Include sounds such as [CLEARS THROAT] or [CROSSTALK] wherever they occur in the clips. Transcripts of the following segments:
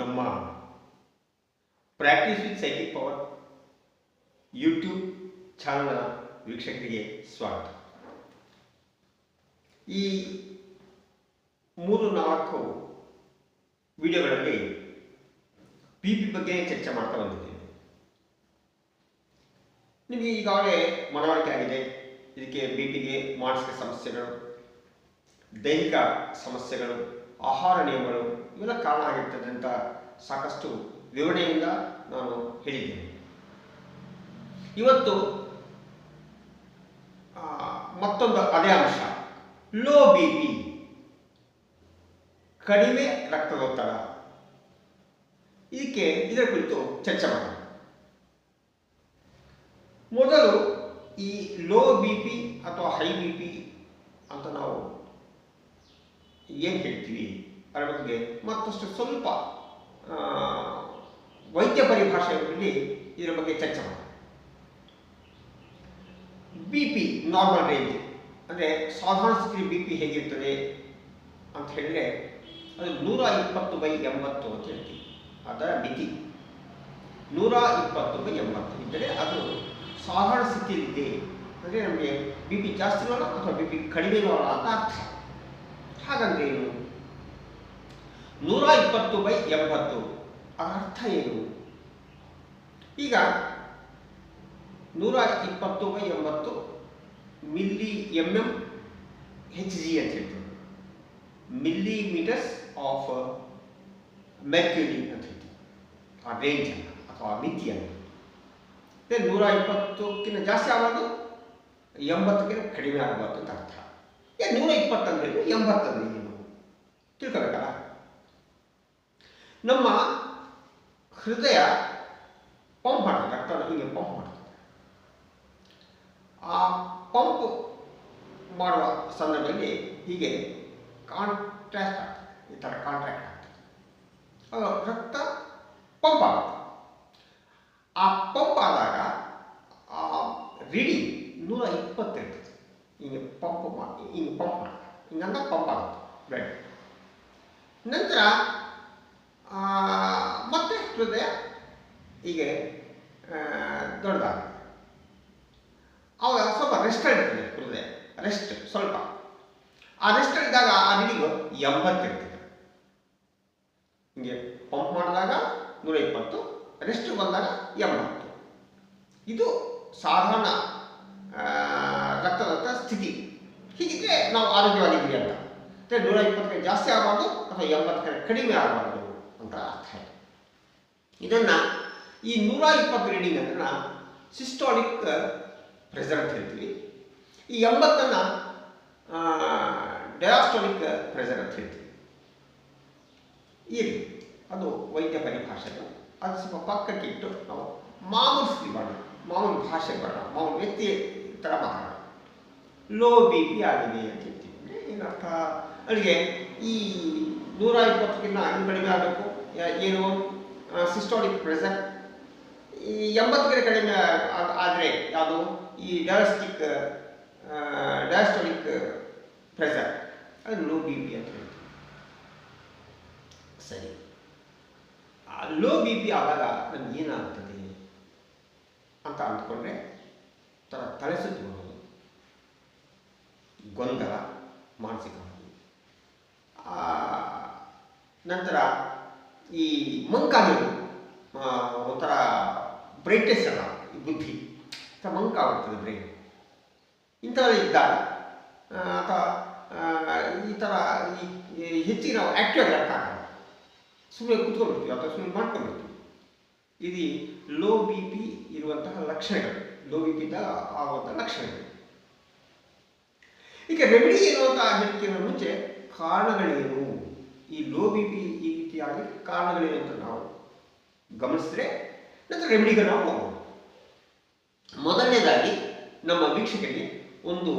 ನಮ್ಮ practice with psychic power YouTube ಚಾನಲ್ನ ವೀಕ್ಷಕರಿಗೆ ಸ್ವಾಗತ. ಈ ಮೂರು ನಾಲ್ಕು ವಿಡಿಯೋಗಳಲ್ಲಿ ಬಿ ಪಿ ಬಗ್ಗೆ ಚರ್ಚೆ ಮಾಡ್ತಾ ಬಂದಿದ್ದೇನೆ. ನಿಮಗೆ ಈಗಾಗಲೇ ಮನವರಿಕೆ ಆಗಿದೆ. ಇದಕ್ಕೆ ಬಿ ಪಿಗೆ ಮಾನಸಿಕ ಸಮಸ್ಯೆಗಳು, ದೈಹಿಕ ಸಮಸ್ಯೆಗಳು, ಆಹಾರ ನಿಯಮಗಳು ಇವೆಲ್ಲ ಕಾರಣ ಆಗಿರ್ತದೆ ಅಂತ ಸಾಕಷ್ಟು ವಿವರಣೆಯಿಂದ ನಾನು ಹೇಳಿದ್ದೇನೆ. ಇವತ್ತು ಮತ್ತೊಂದು ಅದೇ ಅಂಶ. ಲೋ ಬಿ ಪಿ, ಕಡಿಮೆ ರಕ್ತದೊತ್ತಡ. ಇದಕ್ಕೆ ಇದರ ಕುರಿತು ಚರ್ಚೆ ಮಾಡೋಣ. ಮೊದಲು ಈ ಲೋ ಬಿ ಪಿ ಅಥವಾ ಹೈ ಬಿ ಪಿ ಅಂತ ನಾವು ಏನು ಹೇಳ್ತೀವಿ? ಅದರ ಬಗ್ಗೆ ಮತ್ತಷ್ಟು ಸ್ವಲ್ಪ ವೈದ್ಯ ಪರಿಭಾಷೆಯಲ್ಲಿ ಇದರ ಬಗ್ಗೆ ಚರ್ಚೆ ಬಿ ಪಿ ನಾರ್ಮಲ್ ರೇಂಜ್ ಅಂದರೆ ಸಾಧಾರಣ ಸ್ಥಿತಿ ಬಿ ಪಿ ಹೇಗಿರ್ತದೆ ಅಂತ ಹೇಳಿದರೆ ಅದು ನೂರ ಇಪ್ಪತ್ತು ಬೈ ಎಂಬತ್ತು ಅಂತ ಹೇಳ್ತೀವಿ. ಅದರ ಮಿತಿ. ನೂರ ಇಪ್ಪತ್ತು ಬೈ ಎಂಬತ್ತು ಇದ್ದರೆ ಅದು ಸಾಧಾರಣ ಸ್ಥಿತಿಯಲ್ಲಿದೆ ಅಂದರೆ ನಮಗೆ ಬಿ ಪಿ ಜಾಸ್ತಿ ಇರೋಲ್ಲ ಅಥವಾ ಬಿ ಪಿ ಕಡಿಮೆ ಅಲ್ಲ ಅಂತ ಅರ್ಥ. ಹಾಗಂದ್ರೆ ಏನು? ನೂರ ಇಪ್ಪತ್ತು ಬೈ ಎಂಬತ್ತು. ಅರ್ಥ ಏನು? ಈಗ ನೂರ ಇಪ್ಪತ್ತು ಬೈ ಎಂಬತ್ತು milli M M H G ಅಂತ ಹೇಳ್ತೀವಿ ಮಿಲಿಮೀಟರ್ಸ್ ಆಫ್ ಮೆರ್ಕ್ಯೂರಿ ಅಂತ ಹೇಳ್ತೀವಿ ಆ ರೇಂಜನ್ನು ಅಥವಾ ಆ ಮಿತಿಯನ್ನು ಅದೇ ನೂರ ಇಪ್ಪತ್ತಕ್ಕಿಂತ ಜಾಸ್ತಿ ಆಗೋದು ಎಂಬತ್ತಕ್ಕಿಂತ ಕಡಿಮೆ ಆಗಬಾರ್ದು ಅಂತ ಅರ್ಥ. ಏ ನೂರ ಇಪ್ಪತ್ತಂದ್ರೆ ಎಂಬತ್ತಂದ್ರೆ ಏನು? ತಿಳ್ಕೋಬೇಕಲ್ಲ ನಮ್ಮ ಹೃದಯ ಪಂಪ್ ಮಾಡ್ತದೆ ರಕ್ತ ಹೀಗೆ ಪಂಪ್ ಮಾಡ್ತದೆ. ಆ ಪಂಪ್ ಮಾಡುವ ಸಂದರ್ಭದಲ್ಲಿ ಹೀಗೆ ಕಾಂಟ್ರಾಕ್ಟ್ ಆಗ್ತದೆ, ಈ ಥರ ಕಾಂಟ್ರಾಕ್ಟ್ ಆಗ್ತದೆ. ಆಗ ರಕ್ತ ಪಂಪ್ ಆಗುತ್ತೆ. ಆ ಪಂಪ್ ಆದಾಗ ಆ ರೀಡಿಂಗ್ ನೂರ ಇಪ್ಪತ್ತು ಇರ್ತದೆ ಹಿಂಗೆ ಪಂಪ್ ಮಾಡಿ ಹಿಂಗೆ ಪಂಪ್ ಮಾಡ್ತಾರೆ ಹಿಂಗಂದ ಪಂಪ್ ಆಗುತ್ತೆ ಬ್ಲಡ್ ನಂತರ ಮತ್ತೆ ಹೃದಯ ಹೀಗೆ ದೊಡ್ಡದಾಗ ಅವಾಗ ಸ್ವಲ್ಪ ರೆಸ್ಟ್ ಇರ್ತದೆ ಹೃದಯ. ರೆಸ್ಟ್ ಸ್ವಲ್ಪ. ಆ ರೆಸ್ಟ್ ಇದ್ದಾಗ ಆ ರೀಡಿಂಗು ಎಂಬತ್ತಿರ್ತದೆ ಹಿಂಗೆ ಪಂಪ್ ಮಾಡಿದಾಗ ನೂರ ಇಪ್ಪತ್ತು ರೆಸ್ಟ್ ಬಂದಾಗ ಎಂಬತ್ತು. ಇದು ಸಾಧಾರಣ ರಕ್ತದತ್ತ ಸ್ಥಿತಿ. ಹೀಗಿದ್ರೆ ನಾವು ಆರೋಗ್ಯವಾಗಿದ್ದೀವಿ ಅಂತ. ಅಂದರೆ ನೂರ ಇಪ್ಪತ್ತಕ್ಕೆ ಜಾಸ್ತಿ ಆಗಬಾರ್ದು ಅಥವಾ ಎಂಬತ್ತಕ್ಕೆ ಕಡಿಮೆ ಆಗಬಾರ್ದು? ಅಂತ ಅರ್ಥ ಇದೆ ಇದನ್ನು ಈ ನೂರ ಇಪ್ಪತ್ತು ರೀಡಿಂಗ್ ಅಂದ್ರೆ ನಾವು ಸಿಸ್ಟಾಲಿಕ್ ಪ್ರೆಸರ್ ಅಂತ ಹೇಳ್ತೀವಿ. ಈ ಎಂಬತ್ತನ್ನು ಡಯಾಸ್ಟಾಲಿಕ್ ಪ್ರೆಸರ್ ಅಂತ ಹೇಳ್ತೀವಿ. ರೀತಿ ಅದು ವೈದ್ಯ ಪರಿಭಾಷೆಗಳು ಅದು ಸ್ವಲ್ಪ ಪಕ್ಕಕ್ಕೆ ಇಟ್ಟು ನಾವು ಮಾಮೂಲು ಸ್ಥಿತಿ ಮಾಡೋಣ. ಮಾಮೂಲು ಭಾಷೆ ಬರೋಣ. ಮಾಮೂಲು ವ್ಯಕ್ತಿ ಥರ ಮಾತಾಡೋಣ. ಲೋ ಬಿ ಪಿ ಆಗಿದೆ ಅಂತ ಹೇಳ್ತೀವಿ. ಏನರ್ಥ? ಅಲ್ಲಿಗೆ ಈ ನೂರ ಇಪ್ಪತ್ತಕ್ಕಿಂತ ಹಂಗೆ ಕಡಿಮೆ ಆಗಬೇಕು. ಏನು ಸಿಸ್ಟಾಲಿಕ್ ಪ್ರೆಸರ್ ಈ ಎಂಬತ್ತಕ್ಕಿಂತ ಕಡಿಮೆ ಆದರೆ ಯಾವುದು? ಈ ಡಯಾಸ್ಟಿಕ್ ಡಯಾಸ್ಟಾಲಿಕ್ ಪ್ರೆಸರ್ ಅದು ಲೋ ಬಿ ಪಿ ಅಂತ ಹೇಳ್ತೀವಿ. ಸರಿ. ಲೋ ಬಿ ಪಿ ಆದಾಗ ನಮ್ಗೆ ಏನಾಗ್ತದೆ ಅಂತ ಅಂದ್ಕೊಂಡ್ರೆ ತರ ತಲೆ ಗೊಂದಲ, ಮಾನಸಿಕವಾಗಿ. ನಂತರ ಈ ಮಂಕಾಗಿರ್ಬೋದು ಒಂಥರ ಬ್ರೈಟ್ನೆಸ್ ಅಲ್ಲ, ಈ ಬುದ್ಧಿ ಅಥವಾ ಮಂಕಾಗ್ಬಿಡ್ತದೆ ಬ್ರೈನ್ ಇಂಥದ್ದು ಇದ್ದಾಗ ಅಥವಾ ಈ ಥರ ಈ ಹೆಚ್ಚಿಗೆ ನಾವು ಆ್ಯಕ್ಟಿವ್ ಆಗಲ್ಲ ಸುಮ್ಮನೆ ಕೂತ್ಕೊಂಡ್ಬಿಡ್ತೀವಿ, ಅಥವಾ ಸುಮ್ಮನೆ ಮಾಡ್ಕೊಂಡ್ಬಿಡ್ತೀವಿ. ಇದು ಲೋ ಬಿ ಪಿ ಇರುವಂತಹ ಲಕ್ಷಣಗಳು ಲೋ ಬಿ ಪಿದ ಆಗುವಂಥ ಲಕ್ಷಣಗಳು. ಈಗ ರೆಮಿಡಿ ಅಂತ ಹೇಳ್ತೀವಿ ಮುಂಚೆ ಕಾರಣಗಳೇನು? ಈ ಲೋ ಬಿ ಪಿ, ಈ ರೀತಿಯಾಗಿ ಕಾರಣಗಳೇನು ಅಂತ ನಾವು ಗಮನಿಸಿದ್ರೆ ನಂತರ ರೆಮಿಡಿಗೆ ನಾವು ಹೋಗೋಣ ಮೊದಲನೇದಾಗಿ ನಮ್ಮ ವೀಕ್ಷಕರಿಗೆ ಒಂದು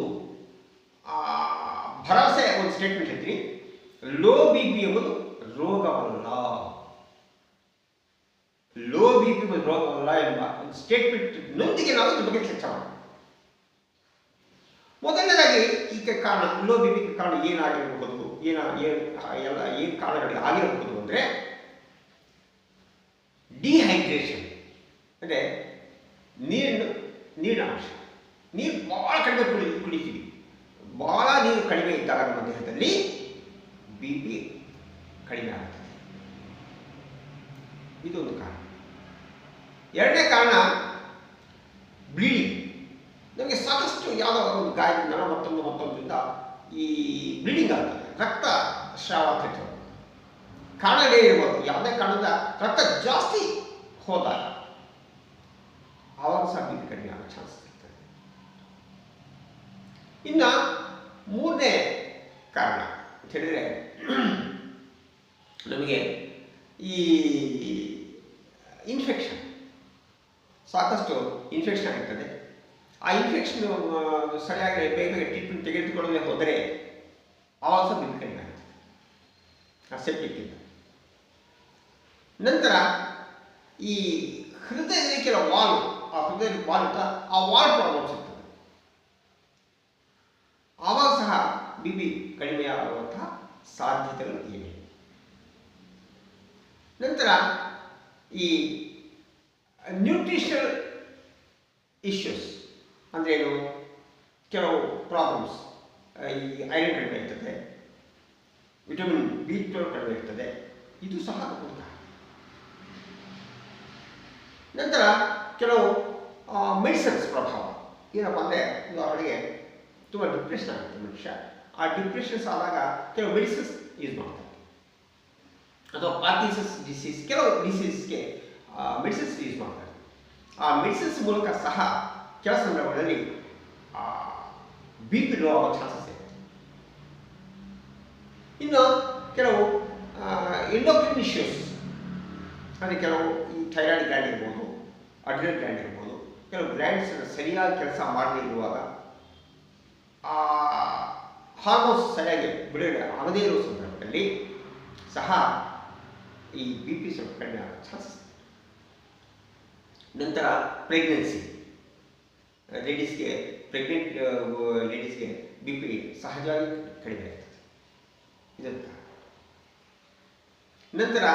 ಭರವಸೆ, ಒಂದು ಸ್ಟೇಟ್ಮೆಂಟ್ ಹೇಳ್ತೀನಿ. ಲೋ ಬಿ ಪಿ ಎಂಬುದು ರೋಗವಲ್ಲ. ಲೋ ಬಿ ಪಿ ಎಂಬುದು ರೋಗವಲ್ಲ ಎಂಬ ಒಂದು ಸ್ಟೇಟ್ಮೆಂಟ್ನೊಂದಿಗೆ ನಾವು ಇದ್ರ ಬಗ್ಗೆ ಚರ್ಚೆ ಮಾಡೋಣ. ಮೊದಲನೇದಾಗಿ, ಈಗ ಕಾರಣ, ಲೋ ಬಿ ಪಿ ಕಾರಣ ಏನಾಗಿರಬಹುದು ಏನ ಎಲ್ಲ ಏನು ಕಾರಣಗಳಿಗೆ ಆಗಿರಬಹುದು ಅಂದರೆ ಡಿಹೈಡ್ರೇಷನ್ ಅಂದರೆ ನೀರಿನ ನೀರಿನ ಅಂಶ ನೀರು ಭಾಳ ಕಡಿಮೆ ಕುಡಿ, ಕುಡಿತೀವಿ. ಭಾಳ ನೀರು ಕಡಿಮೆ ಇದ್ದಾಗ ನಮ್ಮ ದೇಹದಲ್ಲಿ ಬಿ ಪಿ ಕಡಿಮೆ ಆಗ್ತದೆ ಇದೊಂದು ಕಾರಣ. ಎರಡನೇ ಕಾರಣ ಬ್ಲೀಡಿಂಗ್ ನಮಗೆ ಸಾಕಷ್ಟು ಯಾವುದೋ ಒಂದು ಗಾಯದಿಂದ ಮತ್ತೊಂದು ಮತ್ತೊಂದರಿಂದ ಈ ಬ್ಲೀಡಿಂಗ್ ಆಗ್ತದೆ ರಕ್ತ ಸ್ರಾವ ಆಗ್ತೈತೆ ಕಾರಣಗಳೇ ಇರ್ಬೋದು. ಯಾವುದೇ ಕಾರಣದ ರಕ್ತ ಜಾಸ್ತಿ ಹೋದಾಗ ಆವಾಗ ಸಹ ಬಿದ್ದು ಕಡಿಮೆ ಆಗೋ ಚಾನ್ಸ್ ಇರ್ತದೆ ಇನ್ನು ಮೂರನೇ ಕಾರಣ ಅಂತ ಹೇಳಿದರೆ, [CLEARS THROAT] ನಮಗೆ ಈ ಇನ್ಫೆಕ್ಷನ್ ಸಾಕಷ್ಟು ಇನ್ಫೆಕ್ಷನ್ ಆಗ್ತದೆ. ಆ ಇನ್ಫೆಕ್ಷನ್ ಸರಿಯಾಗಿ ಬೇಗ ಬೇಗ ಟ್ರೀಟ್ಮೆಂಟ್ ತೆಗೆದುಕೊಳ್ಳದೆ ಹೋದರೆ ಆವಾಗ ಸಹ ಬಿ ಪಿ ಕಡಿಮೆ ಆಗುತ್ತೆ ಆ ನಂತರ ಈ ಹೃದಯದಲ್ಲಿ ಕೆಲವು ವಾಲ್, ಆ ಹೃದಯದ ವಾಲ್ ಆ ವಾಲ್ ಪ್ರಾಬ್ಲಮ್ಸ್ ಇರ್ತದೆ ಆವಾಗ ಸಹ ಬಿ ಪಿ ಕಡಿಮೆಯಾಗುವಂತಹ ಸಾಧ್ಯತೆಗಳು ಇವೆ. ನಂತರ ಈ ನ್ಯೂಟ್ರಿಷನಲ್ ಇಶ್ಯೂಸ್ ಅಂದ್ರೆ ಏನು? ಕೆಲವು ಪ್ರಾಬ್ಲಮ್ಸ್ ಈ ಐರನ್ ಕಡಿಮೆ ಇರ್ತದೆ ವಿಟಮಿನ್ ಬಿ ಟ್ವೆಲ್ ಕಡಿಮೆ ಇರ್ತದೆ ಇದು ಸಹ ಒಂದು ನಂತರ ಕೆಲವು ಮೆಡಿಸನ್ಸ್ ಪ್ರಭಾವ. ಏನಪ್ಪ ಅಂದರೆ, ಉದಾಹರಣೆಗೆ, ತುಂಬ ಡಿಪ್ರೆಷನ್ ಆಗುತ್ತೆ ಮನುಷ್ಯ. ಆ ಡಿಪ್ರೆಷನ್ಸ್ ಆದಾಗ ಕೆಲವು ಮೆಡಿಸಿನ್ಸ್ ಯೂಸ್ ಮಾಡ್ತಾರೆ. ಅಥವಾ ಪಾರ್ಟಿಸಸ್ ಡಿಸೀಸ್ ಕೆಲವು ಡಿಸೀಸ್ಗೆ ಮೆಡಿಸಿನ್ಸ್ ಯೂಸ್ ಮಾಡ್ತಾರೆ. ಆ ಮೆಡಿಸಿನ್ಸ್ ಮೂಲಕ ಸಹ ಕೆಲಸ ಸಂದರ್ಭಗಳಲ್ಲಿ ಬಿ ಪಿ ಲೋ ಆಗೋ ಚಾನ್ಸಸ್ ಇನ್ನು ಕೆಲವು ಇಂಡೋಕ್ರಿನ್ ಇಶ್ಯೂಸ್ ಅಂದರೆ ಕೆಲವು ಈ ಥೈರಾಯ್ಡ್ ಗ್ಲ್ಯಾಂಡ್ ಇರ್ಬೋದು ಅಡ್ರಿನಲ್ ಗ್ಲ್ಯಾಂಡ್ ಇರ್ಬೋದು, ಕೆಲವು ಗ್ಲ್ಯಾಂಡ್ಸ್ ಸರಿಯಾಗಿ ಕೆಲಸ ಮಾಡದೇ ಇರುವಾಗ ಆ ಹಾರ್ಮೋನ್ಸ್ ಸರಿಯಾಗಿ ಬಿಡುಗಡೆ ಆಗದೇ ಇರುವ ಸಂದರ್ಭದಲ್ಲಿ ಸಹ ಈ ಬಿ ಪಿ ಸ್ವಲ್ಪ ಕಡಿಮೆ ಆಗೋ ಚಾನ್ಸಸ್ ನಂತರ ಪ್ರೆಗ್ನೆನ್ಸಿ ಲೇಡೀಸ್ಗೆ ಪ್ರೆಗ್ನೆಂಟ್ ಲೇಡೀಸ್ಗೆ ಬಿ ಪಿ ಸಹಜವಾಗಿ ಕಡಿಮೆ ಆಗ್ತದೆ ಕಾರಣ ನಂತರ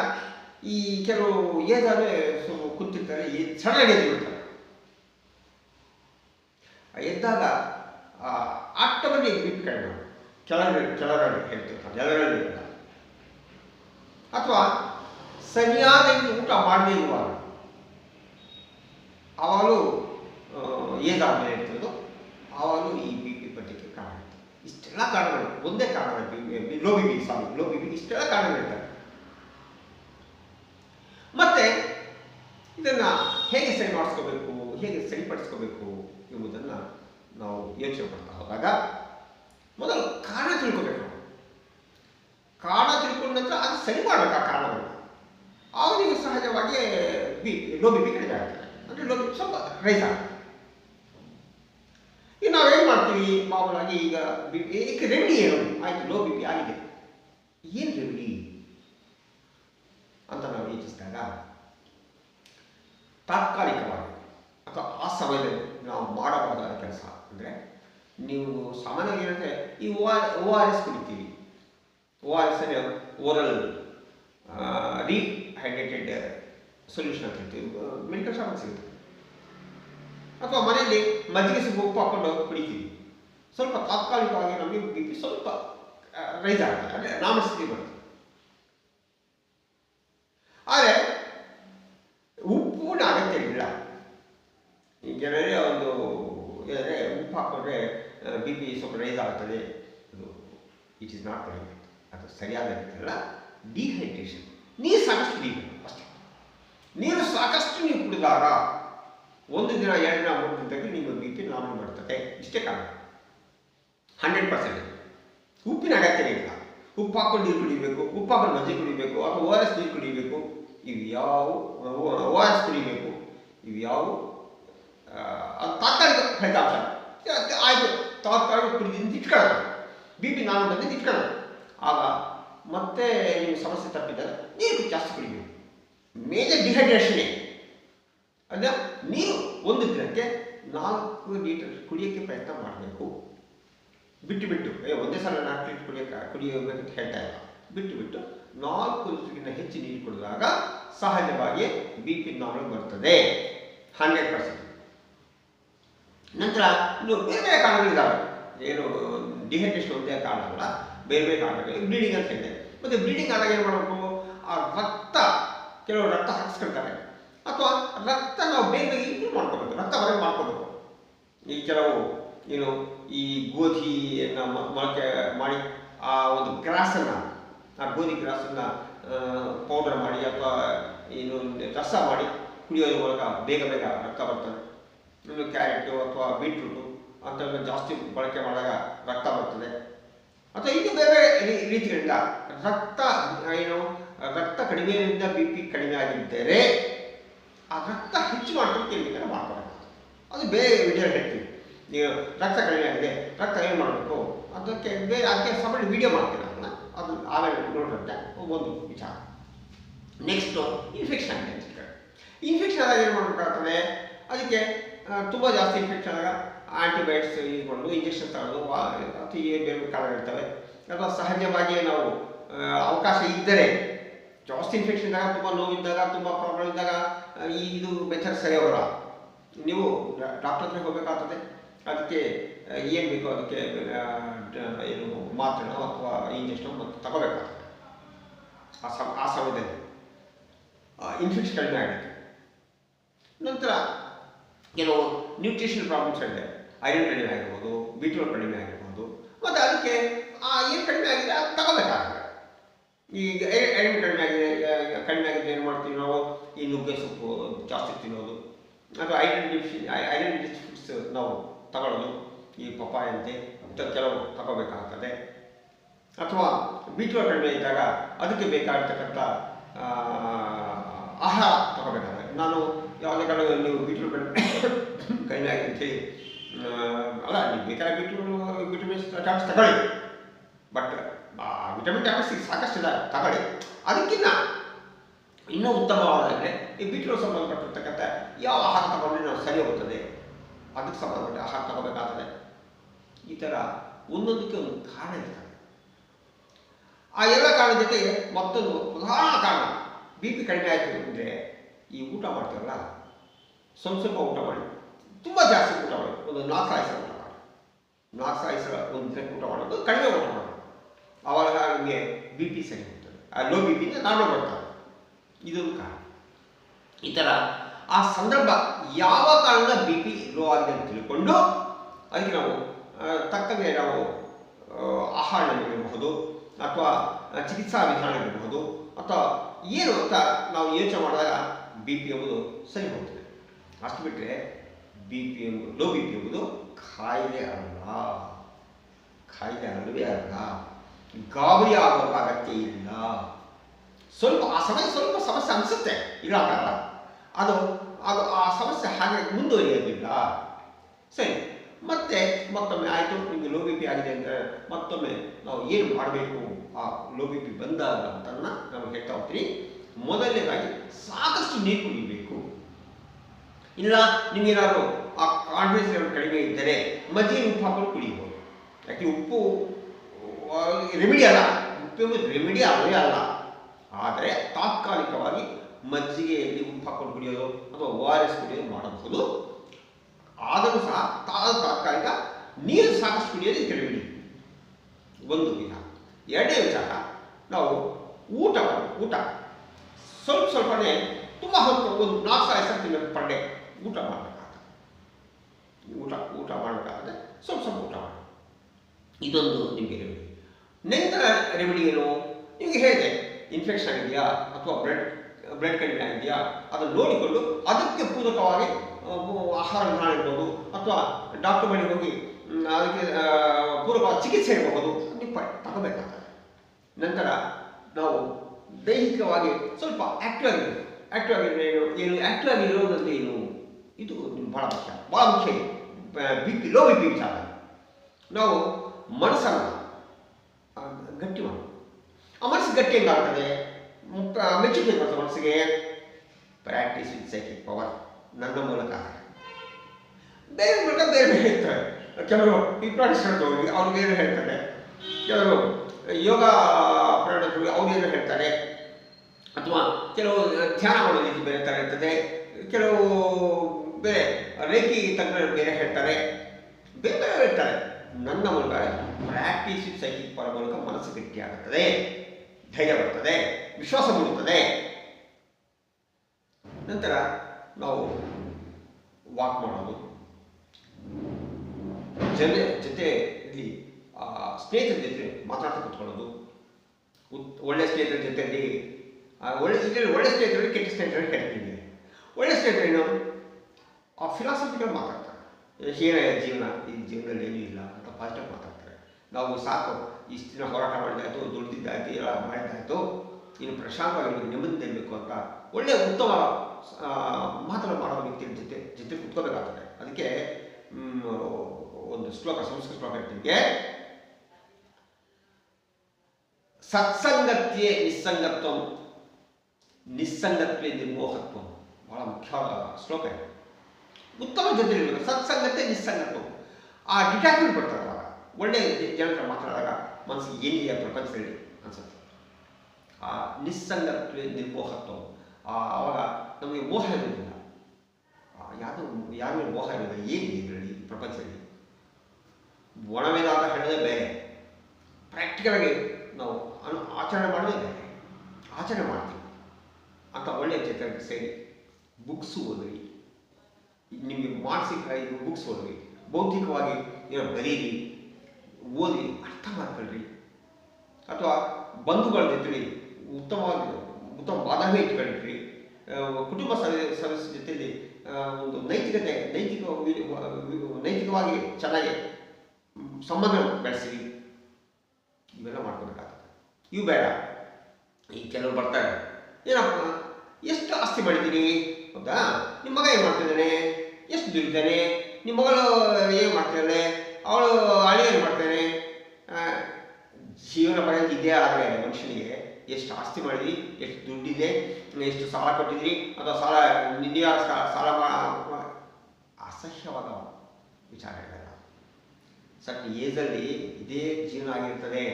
ಈ ಕೆಲವು ಏಜಾದ್ರೆ ಸು ಕೂತಿರ್ತಾರೆ, ಈ ಸಡನ್ ಎದ್ದು ಬಿಡ್ತಾರೆ. ಆ ಎದ್ದಾಗ ಆಟೋಮೆಟಿಕ್ ಬಿ ಬಿಟ್ಕೊಂಡು ಆಗುತ್ತೆ. ಕೆಳಗಡೆ ಹೇಳ್ತಿರ್ತಾರೆ ಎಳಗಡೆ ಅಥವಾ ಸರಿಯಾದ ಊಟ ಮಾಡದೇ ಇರುವಾಗ ಆವಾಗಲೂ ಏಜಾದ್ಮೇಲೆ ಹೇಳ್ತಿರೋದು, ಆವಾಗಲೂ ಈ ಬಿ ಪಿ ಪಟ್ಟಿಗೆ ಕಾರಣ ಇಷ್ಟೆಲ್ಲ ಕಾರಣಗಳು, ಒಂದೇ ಕಾರಣ B low B P sorry low B P ಇಷ್ಟೆಲ್ಲ ಕಾರಣಗಳಿರ್ತವೆ ಮತ್ತೆ ಇದನ್ನು ಹೇಗೆ ಸರಿ ಮಾಡಿಸ್ಕೋಬೇಕು, ಹೇಗೆ ಸರಿಪಡಿಸ್ಕೋಬೇಕು ಎಂಬುದನ್ನು ನಾವು ಯೋಚನೆ ಮಾಡ್ತಾ ಹೋದಾಗ, ಮೊದಲು ಕಾರಣ ತಿಳ್ಕೋಬೇಕು ಕಾರಣ ತಿಳ್ಕೊಂಡ ನಂತರ ಅದು ಸರಿ ಮಾಡಬೇಕು ಆ ಕಾರಣಗಳು. ಆಗ ನೀವು ಸಹಜವಾಗಿ ಬಿ ಲೋ ಬಿ ಕಡಿಮೆ ಆಗ್ತದೆ. ಅಂದರೆ ಲೋಬಿ ಸ್ವಲ್ಪ ರೈಸ್ ಆಗ್ತದೆ. ಈಗ ನಾವೇನು ಮಾಡ್ತೀವಿ? ಮಾಮೂಲಾಗಿ ಈಗ ಬಿ, ಈಗ ರೆಮಿಡಿ ಏನು? ಆಯಿತು, ಲೋ ಬಿ ಪಿ ಆಗಿದೆ. ಏನು ರೆಮಿಡಿ? ಅಂತ ನಾವು ಯೋಚಿಸಿದಾಗ ತಾತ್ಕಾಲಿಕವಾಗಿ, ಅಥವಾ ಆ ಸಮಯದಲ್ಲಿ ನಾವು ಮಾಡಬಹುದಾದ ಕೆಲಸ ಅಂದರೆ ನೀವು ಸಾಮಾನ್ಯವಾಗಿ ಏನಂದರೆ ಈ O R O R S ಕುಡಿತೀವಿ ಓ ಆರ್ ಎಸ್ ಅಂದರೆ ಓರಲ್ ರೀಹೈಡ್ರೇಟೆಡ್ ಸೊಲ್ಯೂಷನ್ ಅಂತ ಹೇಳ್ತೀವಿ. ಮೆಡಿಕಲ್ ಶಾಪಲ್ಲಿ ಸಿಗುತ್ತೆ. ಅಥವಾ ಮನೆಯಲ್ಲಿ ಮಜ್ಜಿಗೆ ಸ್ವಲ್ಪ ಉಪ್ಪು ಹಾಕೊಂಡು ಕುಡಿತೀವಿ ಸ್ವಲ್ಪ ತಾತ್ಕಾಲಿಕವಾಗಿ ನಮಗೆ ಬಿ ಪಿ ಸ್ವಲ್ಪ ರೈಸ್ ಆಗುತ್ತೆ ಅಂದರೆ ನಾಮಸ್ಥಿತಿ ಸ್ಥಿತಿ ಬರುತ್ತೆ ಆದರೆ ಉಪ್ಪಿನ ಅಗತ್ಯ ಇಲ್ಲ ಈ ಜನರೇ ಒಂದು, ಏನಂದರೆ ಉಪ್ಪು ಹಾಕೊಂಡ್ರೆ ಬಿ ಪಿ ಸ್ವಲ್ಪ ರೈಸ್ ಆಗ್ತದೆ ಅದು ಇಟ್ ಇಸ್ ನಾಟ್ ಕರೆಕ್ಟ್ ಅದು ಸರಿಯಾದ ರೀತಿಯಲ್ಲ ಡಿಹೈಡ್ರೇಷನ್ ನೀರು ಸಾಕಷ್ಟು ನೀರು ಅಷ್ಟೇ. ನೀರು ಸಾಕಷ್ಟು ನೀವು ಕುಡಿದಾಗ ಒಂದು ದಿನ ಎರಡು ದಿನ ಮೂರು ದಿನದಾಗ ನಿಮ್ಮ ಬಿ ಪಿ ನಾರ್ಮಲ್ ಬರ್ತದೆ. ಇಷ್ಟೇ ಕಾರಣ. ಹಂಡ್ರೆಡ್ ಪರ್ಸೆಂಟ್ ಉಪ್ಪಿನ ಅಗತ್ಯ ಇಲ್ಲ. ಉಪ್ಪು ಹಾಕೊಂಡು ನೀರು ಕುಡಿಬೇಕು, ಉಪ್ಪು ಹಾಕೊಂಡು ಮಜ್ಜಿಗೆ ಕುಡಿಬೇಕು, ಅಥವಾ ಓ ಆರ್ ಎಸ್ ನೀರು ಕುಡಿಬೇಕು, ಇವು ಯಾವ ಓ ಆರ್ ಎಸ್ ಕುಡಿಬೇಕು, ಇವು ಯಾವ ತಾತ್ಕಾಲಿಕ ಫಲಿತಾಂಶ ಆಯಿತು, ತಾತ್ಕಾಲಿಕ ಕುಡಿದಿಂದ ಇಟ್ಕೊಳ್ಳೋಣ ಬಿ ಪಿ ನಾನು ಬಂದಿದ್ದು ಇಟ್ಕೊಳ್ಳೋಣ ಆಗ ಮತ್ತೆ ನೀವು ಸಮಸ್ಯೆ ತಪ್ಪಿದ್ದಾರೆ ನೀರು ಜಾಸ್ತಿ ಕುಡಿಬೇಕು. ಮೇಜರ್ ಡಿಹೈಡ್ರೇಷನ್ನೇ ಅಂದರೆ ನೀರು ಒಂದು ದಿನಕ್ಕೆ ನಾಲ್ಕು ಲೀಟರ್ ಕುಡಿಯೋಕ್ಕೆ ಪ್ರಯತ್ನ ಮಾಡಬೇಕು. ಬಿಟ್ಟು ಬಿಟ್ಟು ಏ, ಒಂದೇ ಸಲ ನಾಲ್ಕು ಲೀಟರ್ ಕುಡಿಯೋಕೆ ಕುಡಿಯಬೇಕಂತ ಹೇಳ್ತಾ ಇಲ್ಲ. ಬಿಟ್ಟು ಬಿಟ್ಟು ನಾಲ್ಕು ಲೀಟರ್ಗಿಂತ ಹೆಚ್ಚು ನೀರು ಕುಡಿದಾಗ ಸಹಜವಾಗಿ ಬಿ ಪಿ ನಾರ್ಮಲ್ ಬರ್ತದೆ. ಹಂಡ್ರೆಡ್ ಪರ್ಸೆಂಟ್ ನಂತರ ಇನ್ನು ಬೇರೆ ಬೇರೆ ಕಾರಣಗಳಿದ್ದಾವೆ ಏನು ಡಿಹೈಡ್ರೇಷನ್ ಒಂದೇ ಕಾರಣ ಅಲ್ಲ ಬೇರೆ ಬೇರೆ ಕಾರಣಗಳು ಬ್ಲೀಡಿಂಗ್ ಅಂತ ಹೇಳಿದೆ ಮತ್ತು ಬ್ಲೀಡಿಂಗ್ ಆದಾಗ ಏನು ಮಾಡಬೇಕು? ಆ ರಕ್ತ ಕೆಲವು ರಕ್ತ ಹಾಕಿಸ್ಕೊಳ್ತಾರೆ. ಅಥವಾ ರಕ್ತ ನಾವು ಬೇಗ ಬೇಗ ಇಂಪ್ರೂವ್ ಮಾಡ್ಕೋಬೇಕು, ರಕ್ತ ಹೊರಗೆ ಮಾಡ್ಕೋಬೇಕು. ಈ ಕೆಲವು, ಏನು, ಈ ಗೋಧಿಯನ್ನು ಮೊಳಕೆ ಮಾಡಿ, ಆ ಒಂದು ಗ್ರಾಸನ್ನು, ಆ ಗೋಧಿ ಗ್ರಾಸನ್ನು ಪೌಡರ್ ಮಾಡಿ ಅಥವಾ ಏನು ರಸ ಮಾಡಿ ಕುಡಿಯೋದ್ರ ಮೂಲಕ ಬೇಗ ಬೇಗ ರಕ್ತ ಬರ್ತದೆ. ಇನ್ನು ಕ್ಯಾರೆಟು ಅಥವಾ ಬೀಟ್ರೂಟು ಅಂಥವೆಲ್ಲ ಜಾಸ್ತಿ ಬಳಕೆ ಮಾಡಿದಾಗ ರಕ್ತ ಬರ್ತದೆ. ಅಥವಾ ಇನ್ನು ಬೇರೆ ರೀತಿಗಳಿಂದ ರಕ್ತ, ಏನು, ರಕ್ತ ಕಡಿಮೆಯಿಂದ ಬಿ ಪಿ ಕಡಿಮೆ ಆಗಿದ್ದರೆ ಆ ರಕ್ತ ಹೆಚ್ಚು ಮಾಡ್ಕೊಂಡು ತಿನ್ಬೇಕಾದ್ರೆ ಮಾಡ್ಕೋಬೇಕು ಅದು ಬೇರೆ ವಿಡಿಯೋ ಹೇಳ್ತೀವಿ ನೀವು ರಕ್ತ ಕಡಿಮೆ ಆಗಿದೆ, ರಕ್ತ ಏನು ಮಾಡಬೇಕು? ಅದಕ್ಕೆ ಬೇರೆ ಅದಕ್ಕೆ ಸಪರೇಟ್ ವಿಡಿಯೋ ಮಾಡ್ತೀನಿ ಅದನ್ನ. ಅದು ಆಮೇಲೆ ನೋಡಿರುತ್ತೆ ಒಂದು ವಿಚಾರ. ನೆಕ್ಸ್ಟು ಇನ್ಫೆಕ್ಷನ್ ಆಗಿದೆ ಅಂತ. ಇನ್ಫೆಕ್ಷನ್ ಆದಾಗ ಏನು ಮಾಡಬೇಕಾಗ್ತದೆ? ಅದಕ್ಕೆ ತುಂಬ ಜಾಸ್ತಿ ಇನ್ಫೆಕ್ಷನ್ ಆದಾಗ ಆಂಟಿಬಯೋಟಿಕ್ಸ್ ಯೂಸ್ ಮಾಡೋದು ಇಂಜೆಕ್ಷನ್ ಅತಿ ಅಥವಾ ಏನು ಬೇರೆ ಕಾರಣ ಇರ್ತವೆ ಅಥವಾ ಸಹಜವಾಗಿಯೇ ನಾವು ಅವಕಾಶ ಇದ್ದರೆ ಜಾಸ್ತಿ ಇನ್ಫೆಕ್ಷನ್ ಇದ್ದಾಗ ತುಂಬ ನೋವಿದ್ದಾಗ, ತುಂಬ ಪ್ರಾಬ್ಲಮ್ ಇದ್ದಾಗ ಈ ಇದು ಮೆಥಡ್ ಸರಿ ಹೋಗಲ್ಲ ನೀವು ಡಾಕ್ಟರ್ ಹತ್ರ ಹೋಗಬೇಕಾಗ್ತದೆ. ಅದಕ್ಕೆ ಏನು ಬೇಕೋ ಅದಕ್ಕೆ ಏನು ಮಾತ್ರೆನೋ ಅಥವಾ ಇಂಜೆಕ್ಷನ್ ಮತ್ತು ತಗೋಬೇಕಾಗ್ತದೆ. ಆ ಸಮ ಆ ಸಮಯದಲ್ಲಿ. ಇನ್ಫೆಕ್ಷನ್ ಕಡಿಮೆ ಆಗುತ್ತೆ ನಂತರ ಕೆಲವು ನ್ಯೂಟ್ರಿಷನ್ ಪ್ರಾಬ್ಲಮ್ಸ್ ಇದೆ ಐರನ್ ಕಡಿಮೆ ಆಗಿರ್ಬೋದು ಬಿಟ್ರೋಲ್ ಕಡಿಮೆ ಆಗಿರ್ಬೋದು. ಮತ್ತು ಅದಕ್ಕೆ ಏನು ಕಡಿಮೆ ಆಗಿದೆ ಅದು ತಗೋಬೇಕಾಗ್ತದೆ. ಈಗ ಐರನ್ ಕಡಿಮೆ ಆಗಿದೆ ಏನು ಮಾಡ್ತೀವಿ ನಾವು? ಈ ನುಗ್ಗೆ ಸೊಪ್ಪು ಜಾಸ್ತಿ ತಿನ್ನೋದು. ಅಥವಾ ಐರನ್ ಡಿಫಿ ಫುಡ್ಸ್ ನಾವು ತಗೊಳ್ಳೋದು ಈ ಇಂಥ ಕೆಲವು ತಗೋಬೇಕಾಗ್ತದೆ. ಅಥವಾ ಬೀಟ್ರೋಲ್ ಕಡಿಮೆ ಇದ್ದಾಗ ಅದಕ್ಕೆ ಬೇಕಾಗಿರ್ತಕ್ಕಂಥ ಆಹಾರ ತಗೋಬೇಕಾದ್ರೆ ನಾನು ಯಾವುದೇ ಕಡೆ ನೀವು ಬೀಟ್ರೂ ಕಡಿಮೆ ಕಡಿಮೆ ಅಲ್ಲ, ನೀವು ಬೇಕಾದ್ರೆ ಬೀಟ್ರೂ ವಿಟಮಿನ್ಸ್ ಜಾಸ್ತಿ ತಗೊಳ್ಳಿ. ಬಟ್ ವಿಟಮಿನ್ ಟ್ಯಾಬ್ಲೆಟ್ಸ್ ಈಗ ಸಾಕಷ್ಟು ಇದೆ ತಗೊಳ್ಳಿ. ಅದಕ್ಕಿಂತ ಇನ್ನೂ ಉತ್ತಮವಾದರೆ ಈ ಬೀಟ್ರೋಲ್ ಸಂಬಂಧಪಟ್ಟಿರ್ತಕ್ಕಂಥ ಯಾವ ಆಹಾರ ತಗೊಂಡ್ರೆ ನಾವು ಸರಿ ಹೋಗುತ್ತದೆ ಅದಕ್ಕೆ ಸಂಬಂಧಪಟ್ಟ ಆಹಾರ ತಗೋಬೇಕಾಗ್ತದೆ. ಈ ಥರ ಒಂದೊಂದಕ್ಕೆ ಒಂದು ಕಾರಣ ಇರ್ತದೆ. ಆ ಎಲ್ಲ ಕಾರಣ ಜೊತೆಗೆ ಮತ್ತೊಂದು ಪ್ರಧಾನ ಕಾರಣ ಬಿ ಪಿ ಕಡಿಮೆ ಆಯಿತು ಅಂದರೆ ಈ ಊಟ ಮಾಡ್ತೀವಲ್ಲ? ಸ್ವಲ್ಪ ಸ್ವಲ್ಪ ಊಟ ಮಾಡಿ. ತುಂಬ ಜಾಸ್ತಿ ಊಟ ಮಾಡಿ. ಒಂದು ನಾಲ್ಕು ಸಾಯಿಸ ಊಟ ಮಾಡಿ. ನಾಲ್ಕು ಸಾಯಿಸ ಒಂದು ಊಟ ಮಾಡೋದು ಕಡಿಮೆ ಊಟ ಮಾಡೋದು. ನಿಮಗೆ ಬಿ ಪಿ ಸರಿ ಹೋಗ್ತದೆ. ಆ ಲೋ ಬಿ ಪಿಯಿಂದ ನಾಡೋ ಬರ್ತಾರೆ ಇದೊಂದು ಕಾರಣ. ಈ ಥರ ಆ ಸಂದರ್ಭ ಯಾವ ಕಾರಣದ ಬಿ ಪಿ ಲೋ ಆಗಿದೆ ಅಂತ ತಿಳ್ಕೊಂಡು ಅದಕ್ಕೆ ನಾವು ತಕ್ಕಂತೆ ನಾವು ಆಹಾರ ಇರಬಹುದು ಅಥವಾ ಚಿಕಿತ್ಸಾ ವಿಧಾನ ಇರಬಹುದು ಅಥವಾ ಏನು ಅಂತ ನಾವು ಯೋಚನೆ ಮಾಡಿದಾಗ ಬಿ ಪಿ ಎಂಬುದು ಸರಿ ಹೋಗ್ತದೆ. ಅಷ್ಟು ಬಿಟ್ಟರೆ ಬಿ ಪಿ ಎಂಬುದು ಲೋ ಬಿ ಪಿ ಎಂಬುದು ಕಾಯಿಲೆ ಅಲ್ಲ. ಕಾಯಿಲೆ ಅಲ್ಲವೇ ಅಲ್ಲ. ಗಾಬರಿ ಆಗುವ ಅಗತ್ಯ ಇಲ್ಲ. ಸ್ವಲ್ಪ ಆ ಸಮಯ, ಸ್ವಲ್ಪ ಸಮಸ್ಯೆ ಅನಿಸುತ್ತೆ ಇಲ್ಲ ಅಂತಲ್ಲ ಅದು ಅದು ಆ ಸಮಸ್ಯೆ ಹಾಗೆ ಮುಂದುವರಿಯೋದಿಲ್ಲ. ಸರಿ, ಮತ್ತೆ ಮತ್ತೊಮ್ಮೆ ಆಯಿತು, ನಿಮಗೆ ಲೋ ಬಿ ಪಿ ಆಗಿದೆ ಅಂದರೆ ಮತ್ತೊಮ್ಮೆ ನಾವು ಏನು ಮಾಡಬೇಕು? ಆ ಲೋ ಬಿ ಪಿ ಬಂದಾಗ ಅಂತನ್ನ ನಾವು ಹೇಳ್ತಾ ಹೋಗ್ತೀವಿ ಮೊದಲನೇದಾಗಿ ಸಾಕಷ್ಟು ನೀರು ಕುಡಿಬೇಕು. ಇಲ್ಲ, ನಿಮಗೇನಾದ್ರು ಆ ಕಾನ್ಫಿಡೆನ್ಸ್ ಲೆವೆಲ್ ಕಡಿಮೆ ಇದ್ದರೆ ಮಜ್ಜಿಗೆ ಉಪ್ಪು ಹಾಕೊಂಡು ಕುಡಿಬೋದು. ಯಾಕೆ, ಉಪ್ಪು ರೆಮಿಡಿ ಅಲ್ಲ. ಉಪ್ಪೆಂಬ ರೆಮಿಡಿ ಅವೇ ಅಲ್ಲ. ಆದರೆ ತಾತ್ಕಾಲಿಕವಾಗಿ ಮಜ್ಜಿಗೆಯಲ್ಲಿ ಉಪ್ಪು ಹಾಕೊಂಡು ಕುಡಿಯೋದು ಅಥವಾ ಓ ಆರ್ ಎಸ್ ಕುಡಿಯೋದು ಮಾಡಬಹುದು. ಆದರೂ ಸಹ ತಾ- ತಾತ್ಕಾಲಿಕ ನೀರು ಸಾಕಷ್ಟು ಕುಡಿಯೋದು ಈ ರೆಮಿಡಿ ಒಂದು ವಿಧ. ಎರಡನೇ ವಿಚಾರ ನಾವು ಊಟ ಮಾಡ್ಬೇಕು, ಊಟ. ಸ್ವಲ್ಪ ಸ್ವಲ್ಪನೇ ತುಂಬ ಹೊತ್ತು ಒಂದು ನಾಲ್ಕು ಸಾವಿರ ಸಲ ತಿನ್ನಬೇಕು ಪರ್ ಡೇ ಊಟ ಮಾಡಬೇಕಾದ ಊಟ ಊಟ ಮಾಡಬೇಕಾದ್ರೆ ಸ್ವಲ್ಪ ಸ್ವಲ್ಪ ಊಟ ಮಾಡಿ. ಇದೊಂದು ನಿಮಗೆ ನಂತರ ರೆಮಿಡಿ ಏನು? ನಿಮಗೆ ಹೇಳಿದೆ ಇನ್ಫೆಕ್ಷನ್ ಆಗಿದೆಯಾ ಅಥವಾ ಬ್ಲಡ್ ಬ್ಲಡ್ ಕಡಿಮೆ ಆಗಿದೆಯಾ? ಅದನ್ನು ನೋಡಿಕೊಂಡು ಅದಕ್ಕೆ ಪೂರಕವಾಗಿ ಆಹಾರ ವಿಧಾನ ಇರ್ಬೋದು ಅಥವಾ ಡಾಕ್ಟರ್ ಬಳಿ ಹೋಗಿ ಅದಕ್ಕೆ ಪೂರಕವಾದ ಚಿಕಿತ್ಸೆ ಇರಬಹುದು ತಗೋಬೇಕಾಗ್ತದೆ. ನಂತರ ನಾವು ದೈಹಿಕವಾಗಿ ಸ್ವಲ್ಪ ಆಕ್ಟಿವ್ ಆಗಿರಬೇಕು. ಆಕ್ಟಿವ್ ಆಗಿದ್ರೆ ಏನು? ಆಕ್ಟಿವ್ ಆಗಿರೋದಂದ್ರೆ ಏನು? ಇದು ಬಹಳ ಮುಖ್ಯ. ಬಹಳ ಮುಖ್ಯ. B P low B P ವಿಚಾರ. ನಾವು ಮನಸ್ಸನ್ನು ಗಟ್ಟಿ ಮಾಡು. ಆ ಮನಸ್ಸು ಗಟ್ಟಿ ಹೆಂಗಾಗ್ತದೆ ಮೆಚ್ಚುಗೆ ಬರ್ತದೆ ಮನಸ್ಸಿಗೆ. ಪ್ರಾಕ್ಟೀಸ್ ವಿತ್ ಸೈಕಿಕ್ ಪವರ್ ನನ್ನ ಮೂಲಕ. ಬೇರೆ ಮೂಲಕ ಬೇರೆ ಬೇರೆ ಇರ್ತಾರೆ ಕೆಲವರು ಈ ಪ್ರಾಕ್ಟೀಸ್ ಹೋಗಿ, ಅವ್ರಿಗೆ ಏನು ಹೇಳ್ತಾರೆ. ಕೆಲವರು, ಯೋಗ ಪ್ರೇರಣೆ ಅವ್ರೇನು ಹೇಳ್ತಾರೆ. ಅಥವಾ ಕೆಲವು ಧ್ಯಾನ ಮಾಡೋ ರೀತಿ ಬೇರೆ ಥರ ಇರ್ತದೆ. ಕೆಲವು, ಬೇರೆ, ರೇಖಿ ತಜ್ಞರು ಬೇರೆ ಹೇಳ್ತಾರೆ. ಬೇರೆ ಬೇರೆ ಹೇಳ್ತಾರೆ. ನನ್ನ ಮೂಲಕ ಪ್ರಾಕ್ಟೀಸ್ ಸೈಕಿಕ್ ಪರ ಮೂಲಕ ಮನಸ್ಸು ಗಟ್ಟಿಯಾಗುತ್ತದೆ ಧೈರ್ಯ ಬರ್ತದೆ ವಿಶ್ವಾಸ ಮೂಡುತ್ತದೆ. ನಂತರ ನಾವು ವಾಕ್ ಮಾಡೋದು. ಜನ ಜೊತೆಯಲ್ಲಿ ಆ, ಸ್ನೇಹಿತರ ಜೊತೆ ಮಾತಾಡ್ತಾ ಕೂತ್ಕೊಳ್ಳೋದು. ಉತ್- ಒಳ್ಳೆ ಸ್ನೇಹಿತರ ಜೊತೆಯಲ್ಲಿ ಒಳ್ಳೆ ಇದರಲ್ಲಿ ಒಳ್ಳೆ ಸ್ನೇಹಿತರು ಕೆಟ್ಟ ಸ್ನೇಹಿತರು ಕೆಟ್ಟಿದ್ದೀನಿ ಒಳ್ಳೆ ಸ್ನೇಹಿತರು ಏನು? ಆ ಫಿಲಾಸಫಿಗಳು ಮಾತಾಡ್ತಾರೆ. ಏನ ಜೀವನ ಈ ಜೀವನದಲ್ಲಿ ಏನೂ ಇಲ್ಲ. ಪಾಸಿಟಿವ್ ಮಾತಾಡ್ತಾರೆ ನಾವು ಸಾಕು, ಇಷ್ಟು ದಿನ ಹೋರಾಟ ಮಾಡಿದಾಯ್ತು, ದುಡ್ದಿದ್ದಾಯ್ತು, ಎಲ್ಲ ಮಾಡಿದ್ದಾಯ್ತು ಇನ್ನು ನಿಮುದ್ದೇ ಇರಬೇಕು ಅಂತ ಒಳ್ಳೆ ಉತ್ತಮ ಮಾತನ್ನು ಮಾಡೋ ವ್ಯಕ್ತಿಯ ಜೊತೆ ಜೊತೆ ಕುತ್ಕೋಬೇಕಾಗ್ತದೆ. ಅದಕ್ಕೆ ಒಂದು ಶ್ಲೋಕ, ಸಂಸ್ಕೃತ ಶ್ಲೋಕ ಇರ್ತಿಗೆ ಸತ್ಸಂಗತ್ಯ ನಿಸ್ಸಂಗತ್ವ, ನಿಸ್ಸಂಗತ್ವೇ ನಿರ್ಮೋಹತ್ವ. ಬಹಳ ಮುಖ್ಯವಾದ ಶ್ಲೋಕ ಇದೆ. ಉತ್ತಮ ಜೊತೆ ಸತ್ಸಂಗತೆ ನಿಸ್ಸಂಗತ್ವ. ಆ ಡಿಟ್ಯಾಚ್ಮೆಂಟ್ ಅವಾಗ ಒಳ್ಳೆ ಜನರ ಮಾತಾಡಿದಾಗ ಮನಸ್ಸಿಗೆ ಏನಿದೆ ಪ್ರಪಂಚದಲ್ಲಿ ಅನ್ಸುತ್ತೆ. ಆ ನಿಸ್ಸಂಗತ್ವ ನಿರ್ಮೋಹತ್ವ ಆವಾಗ ನಮಗೆ ಮೋಹ ಇರೋದಿಲ್ಲ ಯಾರು ಯಾರ ಮೇಲೆ ಮೋಹ ಇರೋದಿಲ್ಲ ಏನಿದೆ ಇದರಲ್ಲಿ ಪ್ರಪಂಚದಲ್ಲಿ? ಒಣವೇದಾದ ಹೇಳೋದೇ ಬೇರೆ. ಪ್ರಾಕ್ಟಿಕಲ್ ಆಗಿ ನಾವು ಅನು, ಆಚರಣೆ ಮಾಡೋದೇ ಬೇರೆ. ಆಚರಣೆ ಮಾಡ್ತೀವಿ. ಅಂತ ಒಳ್ಳೆಯ ಚಿತ್ರ ಸೇರಿ ಬುಕ್ಸು ಓದ್ರಿ. ನಿಮಗೆ ಮಾನಸಿಕ ಇದು ಬುಕ್ಸ್ ಓದ್ರಿ. ಬೌದ್ಧಿಕವಾಗಿ ಏನೋ ಬರೀರಿ. ಓದಿ ಅರ್ಥ ಮಾಡ್ಕೊಳ್ರಿ. ಅಥವಾ ಬಂಧುಗಳ ಜೊತೆ ಉತ್ತಮವಾಗಿ, ಉತ್ತಮ ಬಾಂಧವ್ಯ ಇಟ್ಕೊಳ್ರಿ. ಕುಟುಂಬ ಸದಸ್ಯ ಜೊತೆಯಲ್ಲಿ ಜೊತೆಲಿ ಒಂದು ನೈತಿಕತೆ, ನೈತಿಕ ನೈತಿಕವಾಗಿ ಚೆನ್ನಾಗಿ ಸಂಬಂಧ ಬೆಳೆಸಿರಿ. ಇವೆಲ್ಲ ಮಾಡ್ಕೋಬೇಕಾಗ್ತದೆ ಇವು ಬೇಡ. ಈ ಕೆಲವರು ಬರ್ತಾರೆ. ಏನಪ್ಪ? ಎಷ್ಟು ಆಸ್ತಿ ಮಾಡಿದ್ದೀನಿ ಹೌದಾ? ನಿಮ್ಮ ಮಗ ಏನು ಮಾಡ್ತಿದ್ದಾನೆ? ಎಷ್ಟು ದುಡಿತಾನೆ? ನಿಮ್ಮ ಮಗಳು ಏನು ಮಾಡ್ತಿದ್ದಾಳೆ? ಅವಳು ಅಳಿ ಏನು ಮಾಡ್ತಾನೆ ಜೀವನ ಪಡೆಯಲು ಇದೇ ಆದರೆ ಮನುಷ್ಯನಿಗೆ. ಎಷ್ಟು ಆಸ್ತಿ ಮಾಡಿದ್ವಿ ಎಷ್ಟು ದುಡ್ಡಿದೆ, ಎಷ್ಟು ಸಾಲ ಕೊಟ್ಟಿದ್ರಿ, ಅಥವಾ ಸಾಲ ನೀವು ಸಾಲ ಅಸಹ್ಯವಾದ ಹೇಳಲ್ಲ ಸಣ್ಣ ಏಜಲ್ಲಿ ಇದೇ ಜೀವನ ಆಗಿರ್ತದೆ.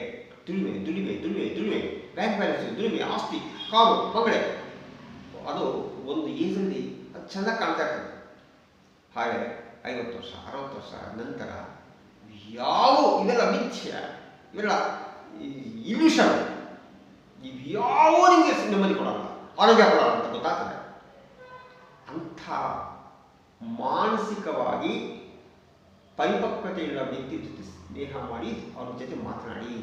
ದುಡಿಮೆ ದುಡಿಮೆ ದುಡಿಮೆ ದುಡಿಮೆ. ಬ್ಯಾಂಕ್ ಬ್ಯಾಲೆನ್ಸ್ ದುಡಿಮೆ, ಆಸ್ತಿ ಕಾರು ಮಗಳೇ ಅದು ಒಂದು ಏಜಲ್ಲಿ ಅದು ಚೆನ್ನಾಗಿ ಕಾಣ್ತಾ ಇರ್ತದೆ. ಹಾಗೆ ಐವತ್ತು ವರ್ಷ, ಅರವತ್ತು ವರ್ಷ ನಂತರ ಯಾವ ಇವೆಲ್ಲ ಮಿಥ್ಯ, ಇವೆಲ್ಲ ಇಲ್ಯೂಷನ್ ಇವ್ಯಾವ ನಿಮಗೆ ನೆಮ್ಮದಿ ಕೊಡಲ್ಲ, ಆರೋಗ್ಯ ಕೊಡಲ್ಲ ಅಂತ ಗೊತ್ತಾಗ್ತದೆ. ಅಂಥ ಮಾನಸಿಕವಾಗಿ ಪರಿಪಕ್ವತೆಯುಳ್ಳ ವ್ಯಕ್ತಿ ಜೊತೆ ಸ್ನೇಹ ಮಾಡಿ ಅವ್ರ ಜೊತೆ ಮಾತನಾಡಿ.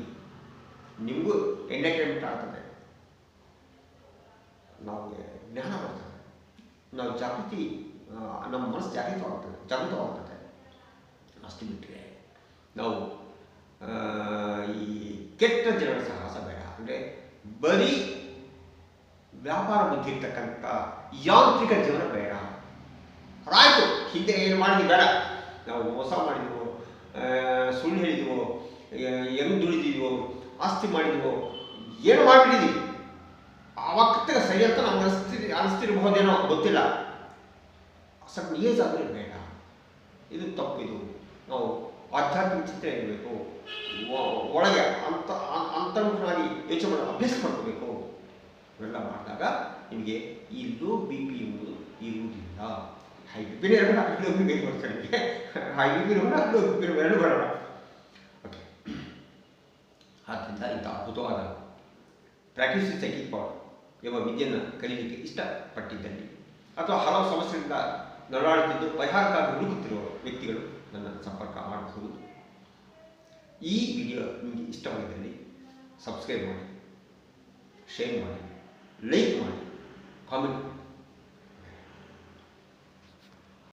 ನಿಮಗೂ ಎಂಟರ್ಟೈನ್ಮೆಂಟ್ ಆಗ್ತದೆ. ನಮಗೆ ಜ್ಞಾನ ಬರ್ತದೆ. ನಾವು ಜಾಗೃತಿ ನಮ್ಮ ಮನಸ್ಸು ಜಾಗೃತವಾಗ್ತದೆ ಜಾಗೃತವಾಗ್ತದೆ. ಅಷ್ಟು ಬಿಟ್ಟರೆ ನಾವು ಈ ಕೆಟ್ಟ ಜನರ ಸಾಹಸ ಬೇಡ. ಅಂದರೆ ಬರೀ ವ್ಯಾಪಾರ ಬುದ್ಧಿ ಇರ್ತಕ್ಕಂಥ ಯಾಂತ್ರಿಕ ಜೀವನ ಬೇಡ. ಆಯಿತು ಹಿಂದೆ ಏನು ಮಾಡಿದ್ವಿ ಬೇಡ. ನಾವು ಮೋಸ ಮಾಡಿದ್ವು ಆ, ಸುಳ್ಳು ಹೇಳಿದ್ವು ದುಡಿದಿದ್ವು ಆಸ್ತಿ ಮಾಡಿದ್ವು ಏನು ಮಾಡಿಬಿಟ್ಟಿದ್ವಿ? ವಕ್ತಿಗೆ ಸರಿ ಅಂತ ನಮ್ಗೆ ಅನಿಸ್ತಿ ಅನಿಸ್ತಿರ್ಬಹುದೇನೋ ಗೊತ್ತಿಲ್ಲ. ಸ್ವಲ್ಪ ಏಜ್ ಆದರೆ ಬೇಡ. ಇದು ತಪ್ಪಿದು. ನಾವು ಆಧ್ಯಾತ್ಮಿಕ ಚಿಂತನೆ ಇರಬೇಕು. ಒಳಗೆ ಅಂತ ಅಂತರ್ಮುಖನಾಗಿ ಯೋಚನೆ ಮಾಡೋ ಅಭ್ಯಾಸ ಮಾಡ್ಕೋಬೇಕು. ಇವೆಲ್ಲ ಮಾಡಿದಾಗ ನಿಮಗೆ ಈ ಲೋ ಬಿ ಪಿ ಎಂಬುದು ಇರುವುದಿಲ್ಲ ಹೈ ಬಿ ಪಿ ಎರಡು ಲೋ ಬಿ ಪಿ ಬರ್ತಾರೆ ನಿಮಗೆ. ಹೈ ಬಿ ಪಿ ಇರುವ ಲೋ ಬಿ ಪಿ ಎರಡು ಬರೋಣ ಓಕೆ ಆದ್ದರಿಂದ ಇಂಥ ಅದ್ಭುತವಾದ ಪ್ರಾಕ್ಟೀಸ್ ಸೈಕಿಕ್ ಪವರ್ ಎಂಬ ವಿದ್ಯೆಯನ್ನು ಕಲಿಯಲಿಕ್ಕೆ ಇಷ್ಟಪಟ್ಟಿದ್ದಲ್ಲಿ. ಅಥವಾ ಹಲವು ಸಮಸ್ಯೆಯಿಂದ ನರಳಾಡುತ್ತಿದ್ದು ಪರಿಹಾರಕ್ಕಾಗಿ ಹುಡುಕುತ್ತಿರುವ ವ್ಯಕ್ತಿಗಳು ನನ್ನನ್ನು ಸಂಪರ್ಕ ಮಾಡಬಹುದು ಈ ವಿಡಿಯೋ ನಿಮಗೆ ಇಷ್ಟವಾಗಿದ್ದಲ್ಲಿ ಸಬ್ಸ್ಕ್ರೈಬ್ ಮಾಡಿ ಶೇರ್ ಮಾಡಿ ಲೈಕ್ ಮಾಡಿ ಕಾಮೆಂಟ್